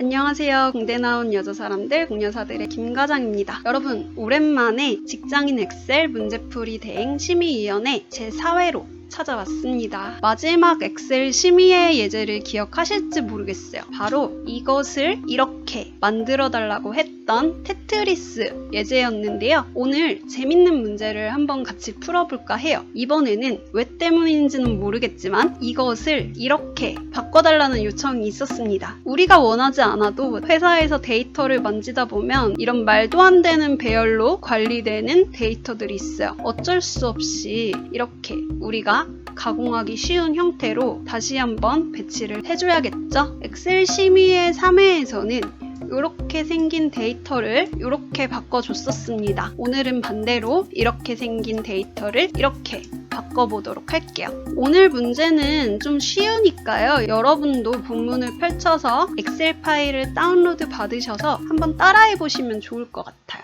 안녕하세요. 공대 나온 여자 사람들, 공여사들의 김과장입니다. 여러분, 오랜만에 직장인 엑셀 문제풀이 대행 심의위원회 제4회로 찾아왔습니다. 마지막 엑셀 심의의 예제를 기억하실지 모르겠어요. 바로 이것을 이렇게 만들어 달라고 했던 테트리스 예제였는데요. 오늘 재밌는 문제를 한번 같이 풀어볼까 해요. 이번에는 왜 때문인지는 모르겠지만 이것을 이렇게 바꿔달라는 요청이 있었습니다. 우리가 원하지 않아도 회사에서 데이터를 만지다 보면 이런 말도 안 되는 배열로 관리되는 데이터들이 있어요. 어쩔 수 없이 이렇게 우리가 가공하기 쉬운 형태로 다시 한번 배치를 해줘야겠죠? 엑셀 심의의 3회에서는 이렇게 생긴 데이터를 이렇게 바꿔줬었습니다. 오늘은 반대로 이렇게 생긴 데이터를 이렇게 바꿔보도록 할게요. 오늘 문제는 좀 쉬우니까요. 여러분도 본문을 펼쳐서 엑셀 파일을 다운로드 받으셔서 한번 따라해 보시면 좋을 것 같아요.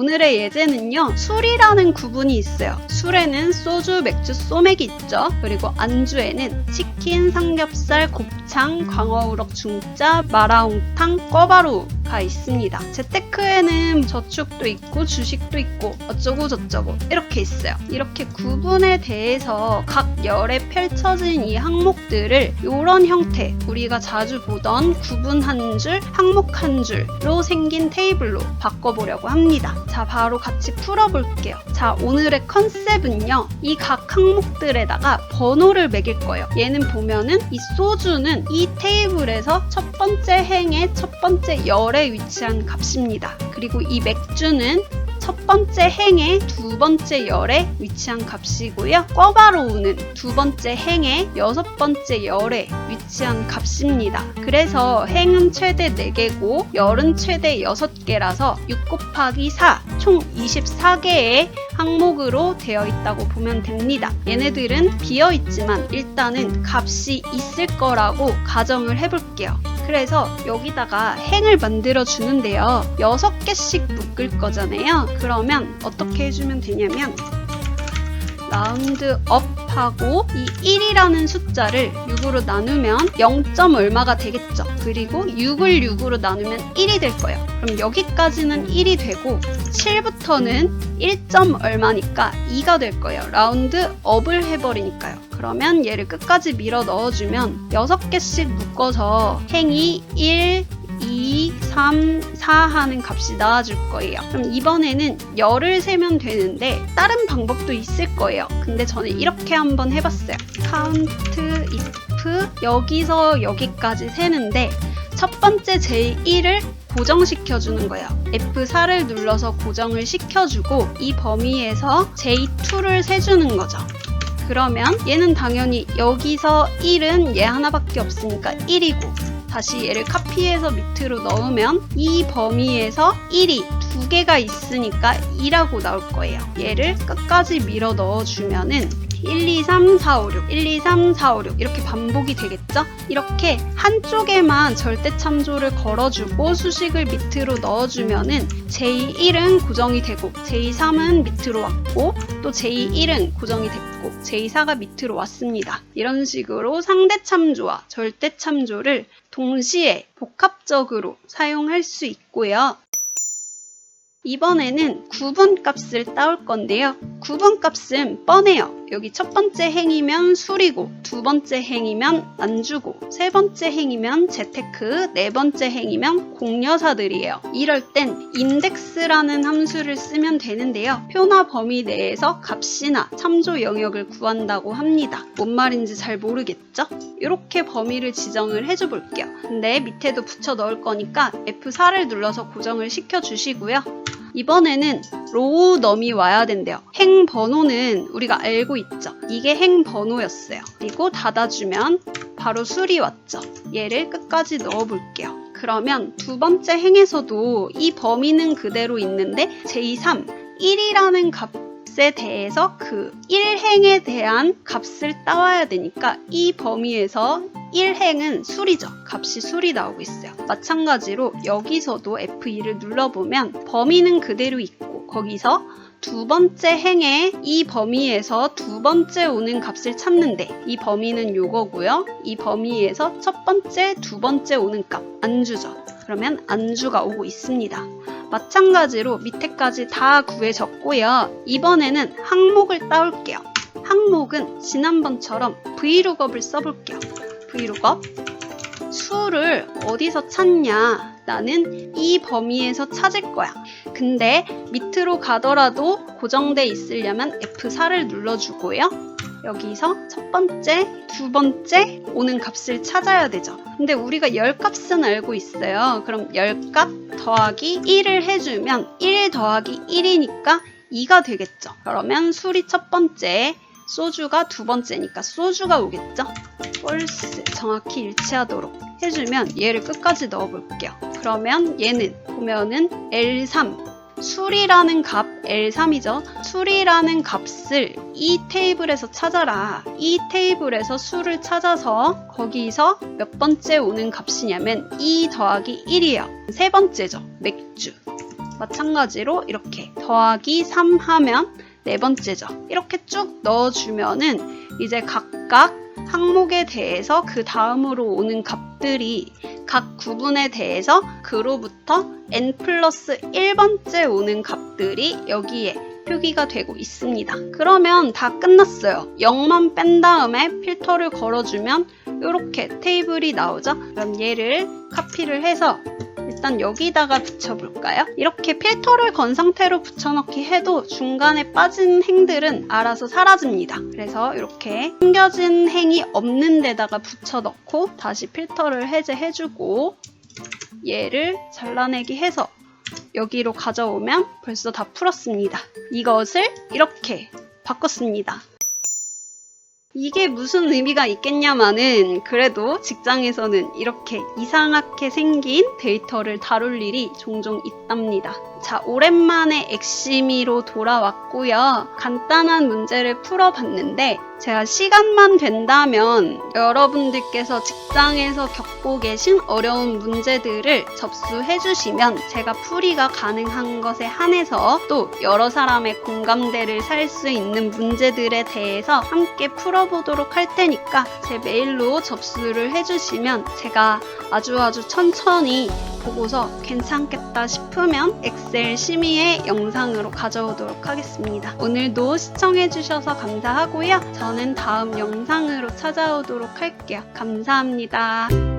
오늘의 예제는요, 술이라는 구분이 있어요. 술에는 소주, 맥주, 소맥이 있죠. 그리고 안주에는 치킨, 삼겹살, 곱창, 광어우럭, 중짜, 마라홍탕, 꿔바로우 가 있습니다. 재테크에는 저축도 있고 주식도 있고 어쩌고 저쩌고 이렇게 있어요. 이렇게 구분에 대해서 각 열에 펼쳐진 이 항목들을 이런 형태, 우리가 자주 보던 구분 한 줄, 항목 한 줄로 생긴 테이블로 바꿔보려고 합니다. 자, 바로 같이 풀어볼게요. 자, 오늘의 컨셉은요. 이 각 항목들에다가 번호를 매길 거예요. 얘는 보면은 이 소주는 이 테이블에서 첫 번째 행의 첫 번째 열에 위치한 값입니다. 그리고 이 맥주는 첫 번째 행의 두 번째 열에 위치한 값이고요. 꿔바로우는 두 번째 행의 여섯 번째 열에 위치한 값입니다. 그래서 행은 최대 4개고 열은 최대 6개라서 6 곱하기 4, 총 24개의 항목으로 되어 있다고 보면 됩니다. 얘네들은 비어 있지만 일단은 값이 있을 거라고 가정을 해볼게요. 그래서 여기다가 행을 만들어 주는데요. 6개씩 묶을 거잖아요. 그러면 어떻게 해주면 되냐면 라운드 업 하고 이 1이라는 숫자를 6으로 나누면 0. 얼마가 되겠죠. 그리고 6을 6으로 나누면 1이 될 거예요. 그럼 여기까지는 1이 되고 7부터는 1. 얼마니까 2가 될 거예요. 라운드 업을 해버리니까요. 그러면 얘를 끝까지 밀어 넣어주면 6개씩 묶어서 행이 1, 2, 3, 4 하는 값이 나와줄 거예요. 그럼 이번에는 열을 세면 되는데 다른 방법도 있을 거예요. 근데 저는 이렇게 한번 해봤어요. 카운트 if 여기서 여기까지 세는데 첫 번째 j1을 고정시켜 주는 거예요. F4를 눌러서 고정을 시켜주고 이 범위에서 j2를 세주는 거죠. 그러면 얘는 당연히 여기서 1은 얘 하나밖에 없으니까 1이고 다시 얘를 카피해서 밑으로 넣으면 이 범위에서 1이 두 개가 있으니까 2라고 나올 거예요. 얘를 끝까지 밀어 넣어주면은 1, 2, 3, 4, 5, 6, 1, 2, 3, 4, 5, 6 이렇게 반복이 되겠죠? 이렇게 한쪽에만 절대 참조를 걸어주고 수식을 밑으로 넣어주면은 J1은 고정이 되고 J3은 밑으로 왔고 또 J1은 고정이 됐고 J4가 밑으로 왔습니다. 이런 식으로 상대 참조와 절대 참조를 동시에 복합적으로 사용할 수 있고요. 이번에는 구분 값을 따올 건데요. 구분 값은 뻔해요. 여기 첫 번째 행이면 술이고, 두 번째 행이면 안주고, 세 번째 행이면 재테크, 네 번째 행이면 공여사들이에요. 이럴 땐 인덱스라는 함수를 쓰면 되는데요. 표나 범위 내에서 값이나 참조 영역을 구한다고 합니다. 뭔 말인지 잘 모르겠죠? 이렇게 범위를 지정을 해줘 볼게요. 근데 밑에도 붙여 넣을 거니까 F4를 눌러서 고정을 시켜 주시고요. 이번에는 로우 넘이 와야 된대요. 행 번호는 우리가 알고 있죠. 이게 행 번호였어요. 그리고 닫아주면 바로 술이 왔죠. 얘를 끝까지 넣어볼게요. 그러면 두 번째 행에서도 이 범위는 그대로 있는데 j3, 1이라는 값 에 대해서 그 1행에 대한 값을 따와야 되니까 이 범위에서 1행은 술이죠. 값이 술이 나오고 있어요. 마찬가지로 여기서도 F2를 눌러보면 범위는 그대로 있고 거기서 두 번째 행에 이 범위에서 두 번째 오는 값을 찾는데 이 범위는 요거고요. 이 범위에서 첫 번째, 두 번째 오는 값 안주죠. 그러면 안주가 오고 있습니다. 마찬가지로 밑에까지 다 구해졌고요. 이번에는 항목을 따올게요. 항목은 지난번처럼 vlookup을 써볼게요. vlookup 수를 어디서 찾냐? 나는 이 범위에서 찾을 거야. 근데 밑으로 가더라도 고정돼 있으려면 F4를 눌러주고요. 여기서 첫 번째, 두 번째 오는 값을 찾아야 되죠. 근데 우리가 열 값은 알고 있어요. 그럼 열 값 더하기 1을 해주면 1 더하기 1이니까 2가 되겠죠. 그러면 술이 첫 번째, 소주가 두 번째니까 소주가 오겠죠. false 정확히 일치하도록 해주면 얘를 끝까지 넣어볼게요. 그러면 얘는 보면은 L3 술이라는 값 L3이죠. 술이라는 값을 이 테이블에서 찾아라. 이 테이블에서 술을 찾아서 거기서 몇 번째 오는 값이냐면 2 더하기 1이에요. 세 번째죠. 맥주. 마찬가지로 이렇게 더하기 3 하면 네 번째죠. 이렇게 쭉 넣어주면은 이제 각각 항목에 대해서 그 다음으로 오는 값들이 각 구분에 대해서 그로부터 n 플러스 1번째 오는 값들이 여기에 표기가 되고 있습니다. 그러면 다 끝났어요. 0만 뺀 다음에 필터를 걸어주면 이렇게 테이블이 나오죠. 그럼 얘를 카피를 해서 일단 여기다가 붙여볼까요? 이렇게 필터를 건 상태로 붙여넣기 해도 중간에 빠진 행들은 알아서 사라집니다. 그래서 이렇게 숨겨진 행이 없는 데다가 붙여넣고 다시 필터를 해제해주고 얘를 잘라내기 해서 여기로 가져오면 벌써 다 풀었습니다. 이것을 이렇게 바꿨습니다. 이게 무슨 의미가 있겠냐마는 그래도 직장에서는 이렇게 이상하게 생긴 데이터를 다룰 일이 종종 있답니다. 자, 오랜만에 엑시미로 돌아왔고요. 간단한 문제를 풀어봤는데 제가 시간만 된다면 여러분들께서 직장에서 겪고 계신 어려운 문제들을 접수해 주시면 제가 풀이가 가능한 것에 한해서 또 여러 사람의 공감대를 살 수 있는 문제들에 대해서 함께 풀어보도록 할 테니까 제 메일로 접수를 해 주시면 제가 아주 아주 천천히 보고서 괜찮겠다 싶으면 엑셀 심의의 영상으로 가져오도록 하겠습니다. 오늘도 시청해주셔서 감사하고요. 저는 다음 영상으로 찾아오도록 할게요. 감사합니다.